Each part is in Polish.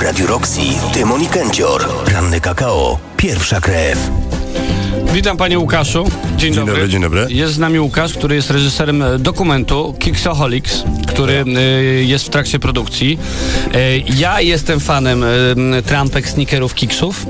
W Radiu Roxy Tymon i Kędzior. Ranny kakao. Pierwsza krew. Witam panie Łukaszu. Dzień, Dzień dobry, dzień dobry. Jest z nami Łukasz, który jest reżyserem e, dokumentu Kixoholics, który e, jest w trakcie produkcji. E, Ja jestem fanem e, trampek, sneakerów, kiksów.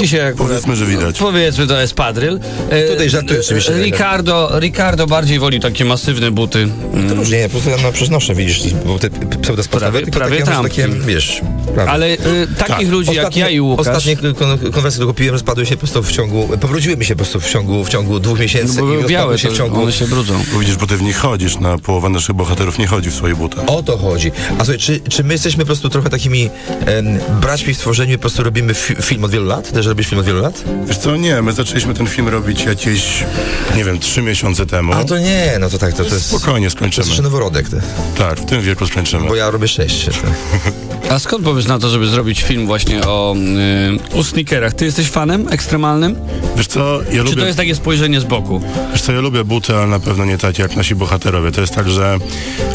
Dzisiaj akurat- powiedzmy, że widać. Powiedzmy, to jest padryl. E, Tutaj żartuję oczywiście. Ricardo, Ricardo bardziej woli takie masywne buty. To różnie, ja po prostu ja no, przecież noszę, widzisz, bo te pseudosportowe, Prawie- tylko prawie takie, takie, wiesz, prawda. Ale e, takich Tak. ludzi jak ja i Łukasz... Ostatnie kon- konwersy, które kupiłem, spadły się po prostu w ciągu, pobrudziły mi się po prostu w ciągu, w ciągu dwóch miesięcy no, bo i rozpadły białe, się to w ciągu... one się brudzą. Bo widzisz, bo ty w nich chodzisz, na połowa naszych bohaterów nie chodzi w swoje buty. O to chodzi. A słuchaj, czy, czy my jesteśmy po prostu trochę takimi em, braćmi w tworzeniu i po prostu robimy fi- film od wielu lat? Też robisz film od wielu lat? Wiesz co, nie, my zaczęliśmy ten film robić jakieś, nie wiem, trzy miesiące temu. A to nie, no to tak, to, to jest... Spokojnie To skończymy. jest jeszcze noworodek, ty. Tak, w tym wieku skończymy. bo ja robię sześć. A skąd pomysł na to, żeby zrobić film właśnie o, y, o sneakerach? Ty jesteś fanem ekstremalnym? Wiesz co, ja Czy lubię... to jest takie spojrzenie z boku? Wiesz co, ja lubię buty, ale na pewno nie takie jak nasi bohaterowie. To jest tak, że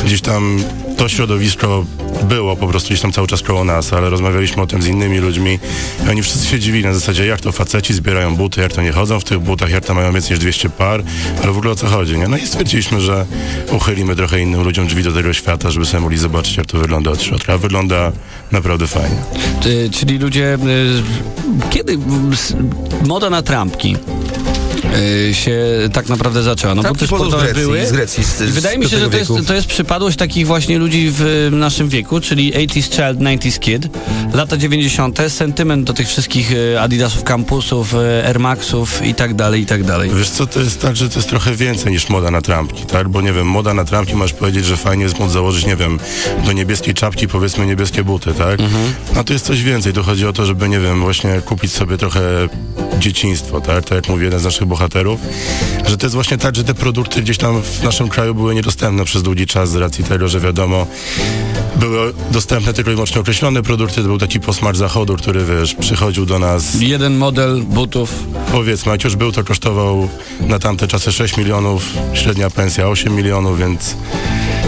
gdzieś tam to środowisko było po prostu gdzieś tam cały czas koło nas, ale rozmawialiśmy o tym z innymi ludźmi i oni wszyscy się dziwili na zasadzie, jak to faceci zbierają buty, jak to nie chodzą w tych butach, jak to mają więcej niż 200 par, ale w ogóle o co chodzi, nie? No i stwierdziliśmy, że uchylimy trochę innym ludziom drzwi do tego świata, żeby sobie mogli zobaczyć, jak to wygląda od środka. A wygląda naprawdę fajnie. Czyli ludzie... Y, kiedy moda na trampki się tak naprawdę zaczęła? No Trampki buty pochodzą z Grecji, były. z Grecji, z- z wydaje mi się, że to jest, to jest przypadłość takich właśnie ludzi w naszym wieku, czyli 80s child, 90s kid, lata 90., sentyment do tych wszystkich y, Adidasów, Campusów, y, Air Maxów i tak dalej, i tak dalej. Wiesz co, to jest tak, że to jest trochę więcej niż moda na trampki, tak? Bo nie wiem, moda na trampki masz powiedzieć, że fajnie jest móc założyć, nie wiem, do niebieskiej czapki powiedzmy niebieskie buty, tak? A tu jest coś więcej, tu chodzi o to, żeby, nie wiem, właśnie kupić sobie trochę dzieciństwo, tak? Tak jak mówi jeden z naszych bohaterów, że to jest właśnie tak, że te produkty gdzieś tam w naszym kraju były niedostępne przez długi czas z racji tego, że wiadomo, były dostępne tylko i wyłącznie określone produkty, to był taki posmar zachodu, który, wiesz, przychodził do nas. Jeden model butów. Powiedzmy, jak już był, to kosztował na tamte czasy 6 milionów, średnia pensja 8 milionów, więc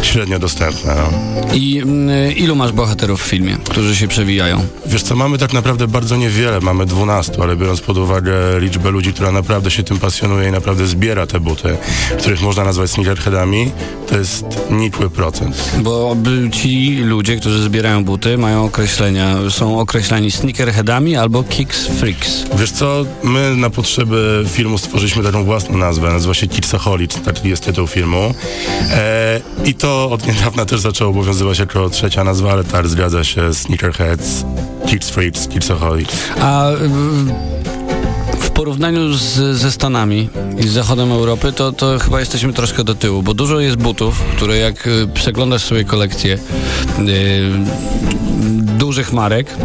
średnio dostępna. No. I y, ilu masz bohaterów w filmie, którzy się przewijają? Wiesz co, mamy tak naprawdę bardzo niewiele, mamy 12, ale biorąc pod uwagę liczbę ludzi, która naprawdę się tym pasjonuje i naprawdę zbiera te buty, których można nazwać sneakerheadami, to jest nikły procent. Bo ci ludzie, którzy zbierają buty, mają określenia, są określani sneakerheadami albo kicks freaks. Wiesz co, my na potrzeby filmu stworzyliśmy taką własną nazwę, nazywa się Kidsaholic, taki jest tytuł filmu. E, I to od niedawna też zaczęło obowiązywać jako trzecia nazwa, ale tak, zgadza się, Sneakerheads, Kids Freaks, Kidsaholic. A w porównaniu z, ze Stanami i z zachodem Europy, to, to chyba jesteśmy troszkę do tyłu, bo dużo jest butów, które jak y, przeglądasz sobie kolekcję y, dużych marek,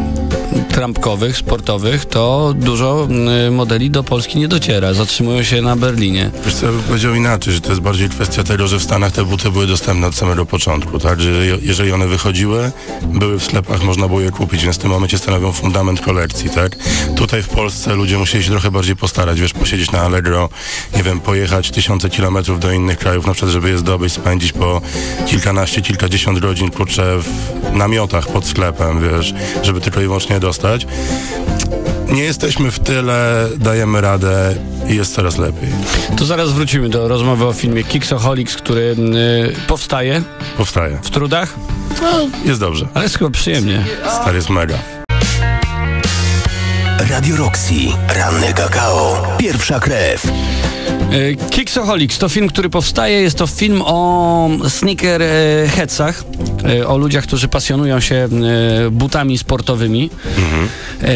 trampkowych, sportowych, to dużo y, modeli do Polski nie dociera. Zatrzymują się na Berlinie. Wiesz co, powiedział inaczej, że to jest bardziej kwestia tego, że w Stanach te buty były dostępne od samego początku, tak, że je- jeżeli one wychodziły, były w sklepach, można było je kupić, więc w tym momencie stanowią fundament kolekcji, tak. Tutaj w Polsce ludzie musieli się trochę bardziej postarać, wiesz, posiedzieć na Allegro, nie wiem, pojechać tysiące kilometrów do innych krajów, na przykład, żeby je zdobyć, spędzić po kilkanaście, kilkadziesiąt godzin, kurczę, w namiotach pod sklepem, wiesz, żeby tylko i wyłącznie dostać. Nie jesteśmy w tyle, dajemy radę i jest coraz lepiej. To zaraz wrócimy do rozmowy o filmie Kixoholics, który y, powstaje Powstaje. w trudach, Jest dobrze. ale jest chyba przyjemnie. Stary jest mega. Radio Roxy. Ranny kakao. Pierwsza krew. E, Kixoholics to film, który powstaje. Jest to film o sneaker e, headsach, e, o ludziach, którzy pasjonują się butami sportowymi. E,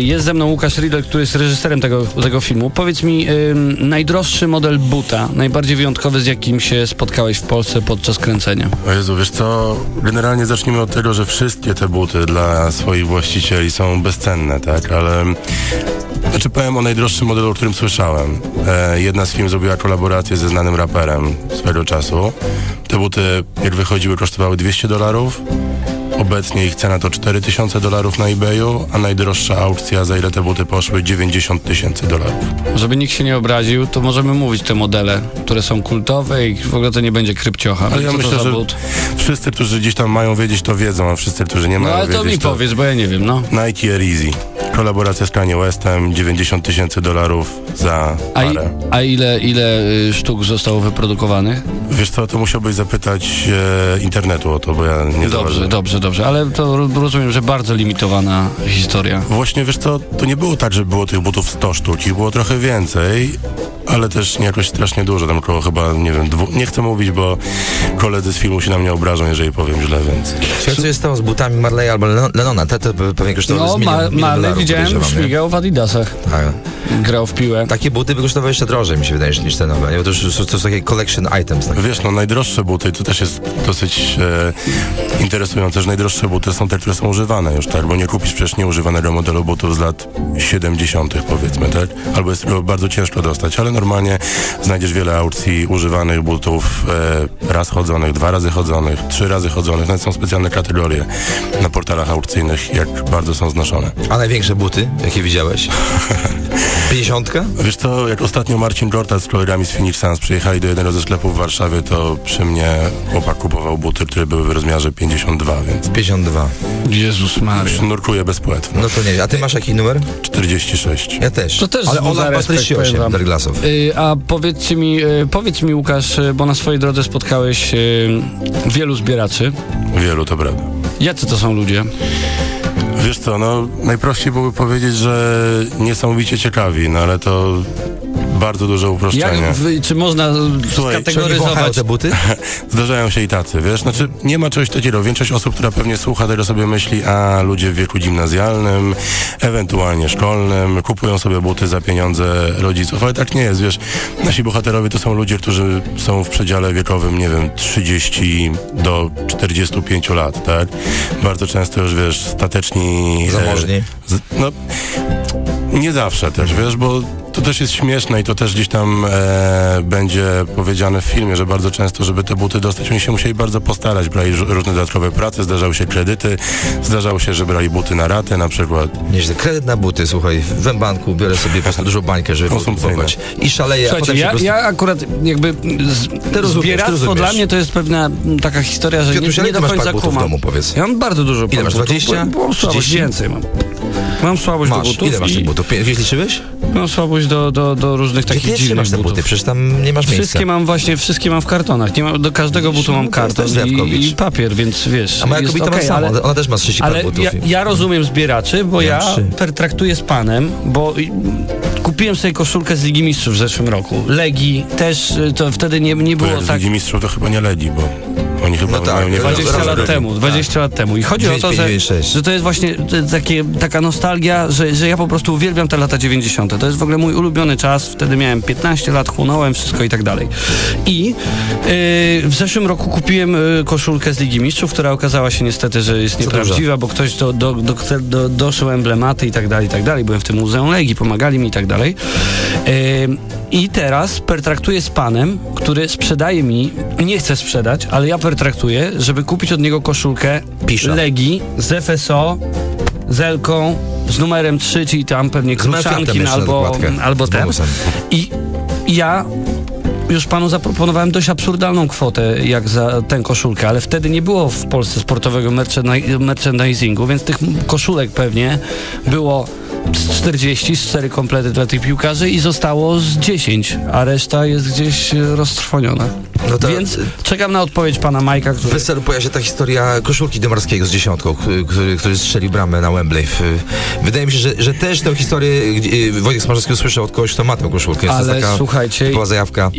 Jest ze mną Łukasz Riedel, który jest reżyserem tego, tego filmu. Powiedz mi, najdroższy model buta, najbardziej wyjątkowy, z jakim się spotkałeś w Polsce podczas kręcenia? O Jezu, wiesz co, generalnie zacznijmy od tego, że wszystkie te buty dla swoich właścicieli są bezcenne, tak, ale... Znaczy powiem o najdroższym modelu, o którym słyszałem. E, jedna z firm zrobiła kolaborację ze znanym raperem swego czasu. Te buty, jak wychodziły, kosztowały 200 dolarów. obecnie ich cena to 4000 dolarów na eBayu, a najdroższa aukcja, za ile te buty poszły, 90 tysięcy dolarów. Żeby nikt się nie obraził, to możemy mówić te modele, które są kultowe i w ogóle to nie będzie krypciocha. Ale ja Co to myślę, że but? wszyscy, którzy gdzieś tam mają wiedzieć, to wiedzą, a wszyscy, którzy nie No mają ale to wiedzieć, mi powiedz, bo ja nie wiem, no. Nike Air Easy. Kolaboracja z Kanye Westem, 90 tysięcy dolarów za A, i, parę. a ile, ile y, sztuk zostało wyprodukowanych? Wiesz co, to musiałbyś zapytać e, internetu o to, bo ja nie Dobrze, zauważyłem. dobrze, dobrze, ale to ro- rozumiem, że bardzo limitowana historia. Właśnie, wiesz co, to nie było tak, że było tych butów 100 sztuk, ich było trochę więcej, ale też nie jakoś strasznie dużo, tam około chyba, nie wiem, dwu... nie chcę mówić, bo koledzy z filmu się na mnie obrażą, jeżeli powiem źle, więc... Ciekawe, co się stało z butami Marleya albo Len- Lenona? Te, te pewnie kosztowały No, milion, milion Marley widziałem, śmigał w Adidasach. Tak. Grał w piłę. Takie buty by kosztowały jeszcze drożej, mi się wydaje, niż te nowe. Nie? Bo to już są, to są takie collection items. Tak. Wiesz, no najdroższe buty, to też jest dosyć e, interesujące, że najdroższe buty są te, które są używane już, tak? Bo nie kupisz przecież nieużywanego modelu butów z lat 70. powiedzmy, tak? Albo jest go bardzo ciężko dostać, ale normalnie znajdziesz wiele aukcji używanych butów, e, raz chodzonych, dwa razy chodzonych, trzy razy chodzonych, nawet są specjalne kategorie na portalach aukcyjnych, jak bardzo są znoszone. A największe buty, jakie widziałeś? Pięćdziesiątka? Wiesz co, jak ostatnio Marcin Gortat z kolegami z Phoenix Suns przyjechali do jednego ze sklepów w Warszawie, to przy mnie chłopak kupował buty, które były w rozmiarze 52, więc 52. Jezus Maria. nurkuję bez płetw. No to nie, a ty masz jaki numer? 46. Ja też. To też Ale Olaf ma respekt, 48 powiem wam. Verglasów. Y, A powiedzcie mi, y, powiedz mi Łukasz, y, bo na swojej drodze spotkałeś wielu zbieraczy. Wielu, to prawda. Jacy to są ludzie? Wiesz co, no najprościej byłoby powiedzieć, że niesamowicie ciekawi, no ale to bardzo duże uproszczenie. Jak, wy- czy można Słuchaj, skategoryzować? te buty? Zdarzają się i tacy, wiesz, znaczy nie ma czegoś takiego. Większość osób, która pewnie słucha tego sobie myśli, a ludzie w wieku gimnazjalnym, ewentualnie szkolnym, kupują sobie buty za pieniądze rodziców, ale tak nie jest, wiesz, nasi bohaterowie to są ludzie, którzy są w przedziale wiekowym, nie wiem, 30 do 45 lat, tak? Bardzo często już, wiesz, stateczni... e, Zamożni. z, no, nie zawsze też, wiesz, bo to też jest śmieszne i to też gdzieś tam e, będzie powiedziane w filmie, że bardzo często, żeby te buty dostać, oni się musieli bardzo postarać, brali ró- różne dodatkowe prace, zdarzały się kredyty, zdarzało się, że brali buty na ratę na przykład. Nieźle. Kredyt na buty, słuchaj, w banku biorę sobie po prostu dużą bańkę, żeby Konsumpcyjne. kupować. I szaleję, a Słuchajcie, potem się ja, prostu... ja akurat jakby z, Ty rozumiesz, ty dla mnie to jest pewna taka historia, że Piotruś, nie, nie do końca kumam. domu, powiedz. Ja mam bardzo dużo Ile masz, butów, 20? Bo, bo mam słabość, 30? więcej mam. Mam słabość do Masz, butów ile masz tych butów? Gdzieś liczyłeś? mam słabość do, do, do różnych Gdzie takich ty dziwnych trzymasz te butów. buty? Przecież tam nie masz miejsca. Wszystkie mam właśnie, wszystkie mam w kartonach. Nie mam, do każdego butu mam to jest karton i, i papier, więc wiesz. A moja jest kobieta ma okej, samo, ale- ona też ma 30 par Ale butów. ja, ja rozumiem zbieraczy, bo Ja ja, pertraktuję z panem, bo kupiłem sobie koszulkę z Ligi Mistrzów w zeszłym roku. Legii też y, to wtedy nie, nie Bo było z tak. Ligi Mistrzów to chyba nie Ledi, bo oni chyba No tak, mają nie raz- 20 raz lat byli. temu, 20 lat temu. I chodzi o to, że, 95, że to jest właśnie takie, taka nostalgia, że, że ja po prostu uwielbiam te lata 90. To jest w ogóle mój ulubiony czas. Wtedy miałem 15 lat, chłonąłem wszystko i tak dalej. I yy, w zeszłym roku kupiłem yy, koszulkę z Ligi Mistrzów, która okazała się niestety, że jest nieprawdziwa, bo ktoś do, do, do, do, doszył emblematy i tak dalej, i tak dalej. Byłem w tym Muzeum Legii, pomagali mi i tak dalej. Yy, I teraz pertraktuję z panem, który sprzedaje mi, nie chce sprzedać, ale ja pertraktuję, żeby kupić od niego koszulkę Pisza. Legii z FSO, z Elką, z numerem 3, czyli tam pewnie Kruszankin albo, albo ten. I ja już panu zaproponowałem dość absurdalną kwotę jak za tę koszulkę, ale wtedy nie było w Polsce sportowego merchandisingu, więc tych koszulek pewnie było z 40, z 4 komplety dla tych piłkarzy i zostało z 10, a reszta jest gdzieś e, roztrwoniona. No to- Więc czekam na odpowiedź pana Majka, który... weselu pojawia się ta historia koszulki Dymarskiego z dziesiątką, który, który, strzelił bramę na Wembley. Wydaje mi się, że, że też tę historię y, Wojtek Smarzowski usłyszał od kogoś, kto ma tę koszulkę. Jest Ale słuchajcie, zajawka.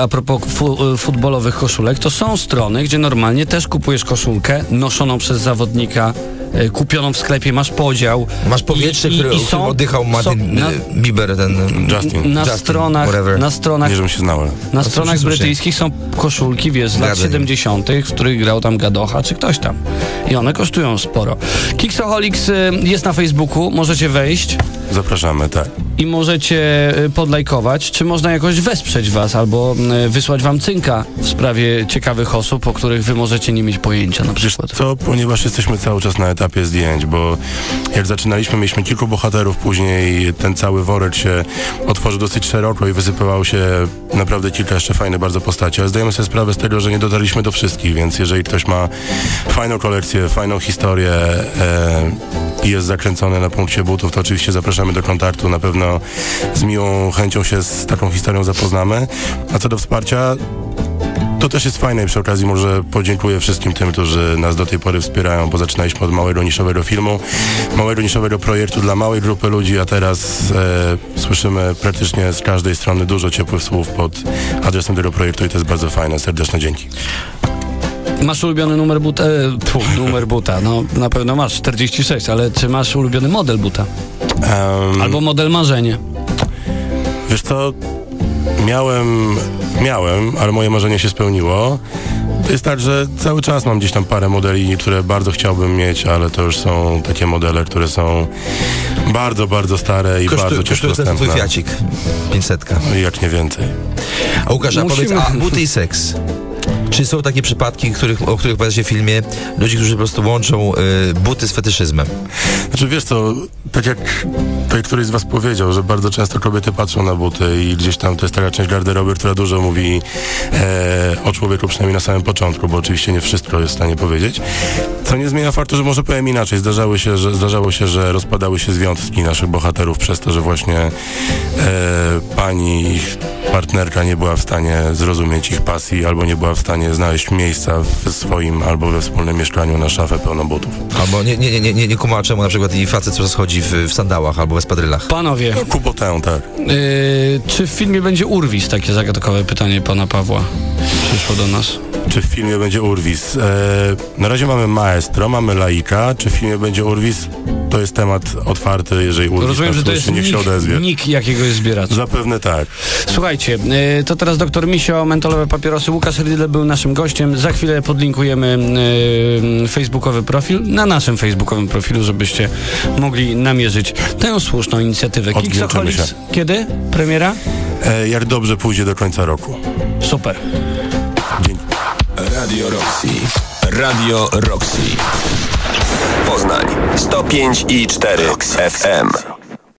A propos fu, y, futbolowych koszulek, to są strony, gdzie normalnie też kupujesz koszulkę noszoną przez zawodnika, kupioną w sklepie, masz podział. Masz powietrze, I- i- które, i którym oddychał Martin na, y, Bieber, ten... Justin. na Justin, stronach, whatever. na stronach Nie, się znał, ale... na stronach brytyjskich są koszulki, wiesz, z lat Zgadza się. 70., w których grał tam Gadocha czy ktoś tam. I one kosztują sporo. Kixoholics y, jest na Facebooku, możecie wejść. Zapraszamy, tak. i możecie y, podlajkować, czy można jakoś wesprzeć was albo y, wysłać wam cynka w sprawie ciekawych osób, o których wy możecie nie mieć pojęcia na przykład. Co, ponieważ jesteśmy cały czas na etapie zdjęć, bo jak zaczynaliśmy, mieliśmy kilku bohaterów, później ten cały worek się otworzył dosyć szeroko i wysypywało się naprawdę kilka jeszcze fajnych bardzo postaci, ale zdajemy sobie sprawę z tego, że nie dotarliśmy do wszystkich, więc jeżeli ktoś ma fajną kolekcję, fajną historię e, jest zakręcony na punkcie butów, to oczywiście zapraszamy do kontaktu, na pewno z miłą chęcią się z taką historią zapoznamy, a co do wsparcia, to też jest fajne i przy okazji może podziękuję wszystkim tym, którzy nas do tej pory wspierają, bo zaczynaliśmy od małego niszowego filmu, małego niszowego projektu dla małej grupy ludzi, a teraz e, słyszymy praktycznie z każdej strony dużo ciepłych słów pod adresem tego projektu i to jest bardzo fajne. Serdeczne dzięki. Masz ulubiony numer buta? E, numer buta, no na pewno masz 46, ale czy masz ulubiony model buta? Em, Albo model marzenie? Wiesz co, miałem, miałem, ale moje marzenie się spełniło. To jest tak, że cały czas mam gdzieś tam parę modeli, które bardzo chciałbym mieć, ale to już są takie modele, które są bardzo, bardzo stare i bardzo Kosztuje, ciężko kosztuje ten twój dostępne. fiacik. 500. No i Jak nie więcej. A Łukasz, a Musimy- powiedz, a buty i seks. Czy są takie przypadki, których, o których opowiadacie w filmie, ludzi, którzy po prostu łączą y, buty z fetyszyzmem? Znaczy wiesz co, tak jak tutaj któryś z was powiedział, że bardzo często kobiety patrzą na buty i gdzieś tam to jest taka część garderoby, która dużo mówi e, o człowieku, przynajmniej na samym początku, bo oczywiście nie wszystko jest w stanie powiedzieć. Co nie zmienia faktu, że może powiem inaczej. Zdarzały się, że, zdarzało się, że rozpadały się związki naszych bohaterów przez to, że właśnie e, pani ich partnerka nie była w stanie zrozumieć ich pasji albo nie była w stanie znaleźć miejsca w swoim albo we wspólnym mieszkaniu na szafę pełną butów. Albo nie, nie, nie, nie, nie kuma czemu na przykład i facet co schodzi w, w sandałach albo w espadrylach. Panowie, No, Kubotę, tak. yy, czy w filmie będzie urwis? Takie zagadkowe pytanie pana Pawła przyszło do nas. Czy w filmie będzie Urwis? E, na razie mamy Maestro, mamy Laika. Czy w filmie będzie Urwis? To jest temat otwarty, jeżeli Urwis Rozumiem, że to jest niech się odezwie. nick jakiegoś zbieracza. Zapewne tak. Słuchajcie, y, to teraz doktor Misio, mentolowe papierosy. Łukasz Rydle był naszym gościem. Za chwilę podlinkujemy y, facebookowy profil na naszym facebookowym profilu, żebyście mogli namierzyć tę słuszną inicjatywę. Kiedy? Premiera? E, jak dobrze pójdzie do końca roku. Super. Radio Roxy. Radio Roxy. Poznań 105 i 4 FM.